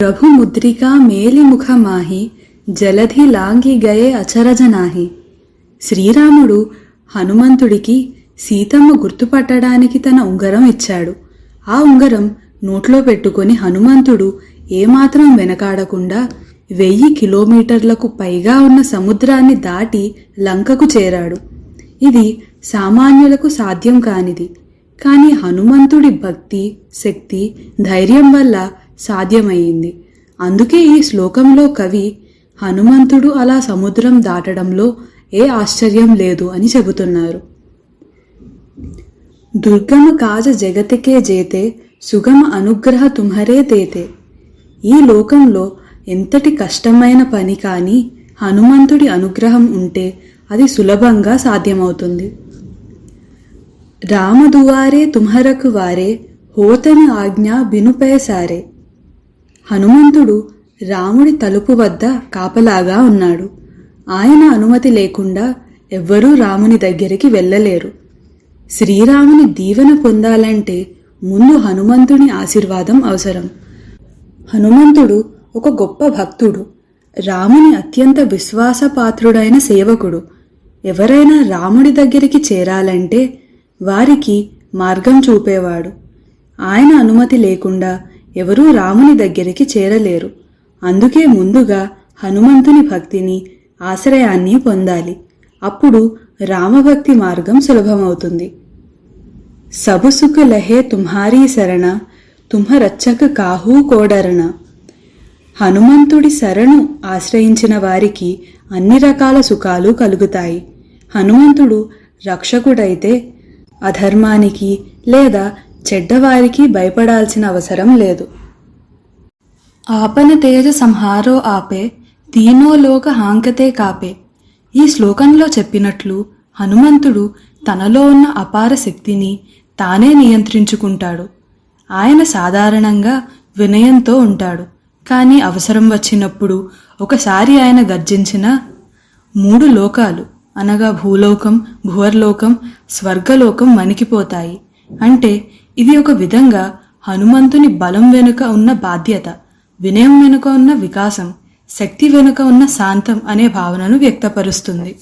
ప్రభు ముద్రికా మేలిముఖ మాహి జలధి లాంగి గయే అచరజ నాహి శ్రీరాముడు హనుమంతుడికి సీతమ్మ గుర్తుపట్టడానికి తన ఉంగరం ఇచ్చాడు ఆ ఉంగరం నోట్లో పెట్టుకొని హనుమంతుడు ఏమాత్రం వెనకాడకుండా వెయ్యి కిలోమీటర్లకు పైగా ఉన్న సముద్రాన్ని దాటి లంకకు చేరాడు ఇది సామాన్యులకు సాధ్యం కానిది కానీ హనుమంతుడి భక్తి శక్తి ధైర్యం వల్ల సాధ్యమయ్యింది. అందుకే ఈ శ్లోకంలో కవి హనుమంతుడు అలా సముద్రం దాటడంలో ఏ ఆశ్చర్యం లేదు అని చెబుతున్నారు. దుర్గమ కాజ జగతికే జేతే సుగమ అనుగ్రహ తుమ్హరే తేతే. ఈ లోకంలో ఎంతటి కష్టమైన పని కానీ హనుమంతుడి అనుగ్రహం ఉంటే అది సులభంగా సాధ్యమవుతుంది. రామదువారే తుమ్హరకు వారే హోతని ఆజ్ఞ బినుపేసారే హనుమంతుడు రాముడి తలుపు వద్ద కాపలాగా ఉన్నాడు. ఆయన అనుమతి లేకుండా ఎవ్వరూ రాముని దగ్గరికి వెళ్ళలేరు. శ్రీరాముని దీవెన పొందాలంటే ముందు హనుమంతుని ఆశీర్వాదం అవసరం. హనుమంతుడు ఒక గొప్ప భక్తుడు. రాముని అత్యంత విశ్వాసపాత్రుడైన సేవకుడు. ఎవరైనా రాముడి దగ్గరికి చేరాలంటే వారికి మార్గం చూపేవాడు. ఆయన అనుమతి లేకుండా ఎవరూ రాముని దగ్గరికి చేరలేరు. అందుకే ముందుగా హనుమంతుని భక్తిని ఆశ్రయాన్ని పొందాలి. అప్పుడు రామభక్తి మార్గం సులభమవుతుంది. సబుసుకు సుఖ లహే తుమ్హారీ శరణ తుమ్హ రచ్చక కాహూ కోడరణ. హనుమంతుడి శరణు ఆశ్రయించిన వారికి అన్ని రకాల సుఖాలు కలుగుతాయి. హనుమంతుడు రక్షకుడైతే అధర్మానికి లేదా చెడ్డవారికి భయపడాల్సిన అవసరం లేదు. ఆపన తేజ సంహారో ఆపే దీనోలోక హాంకతే కాపే. ఈ శ్లోకంలో చెప్పినట్లు హనుమంతుడు తనలో ఉన్న అపార శక్తిని తానే నియంత్రించుకుంటాడు. ఆయన సాధారణంగా వినయంతో ఉంటాడు. కానీ అవసరం వచ్చినప్పుడు ఒకసారి ఆయన గర్జించిన మూడు లోకాలు అనగా భూలోకం భువర్లోకం స్వర్గలోకం వణికిపోతాయి అంటే ఇది ఒక విధంగా హనుమంతుని బలం వెనుక ఉన్న బాధ్యత వినయం వెనుక ఉన్న వికాసం శక్తి వెనుక ఉన్న శాంతం అనే భావనను వ్యక్తపరుస్తుంది.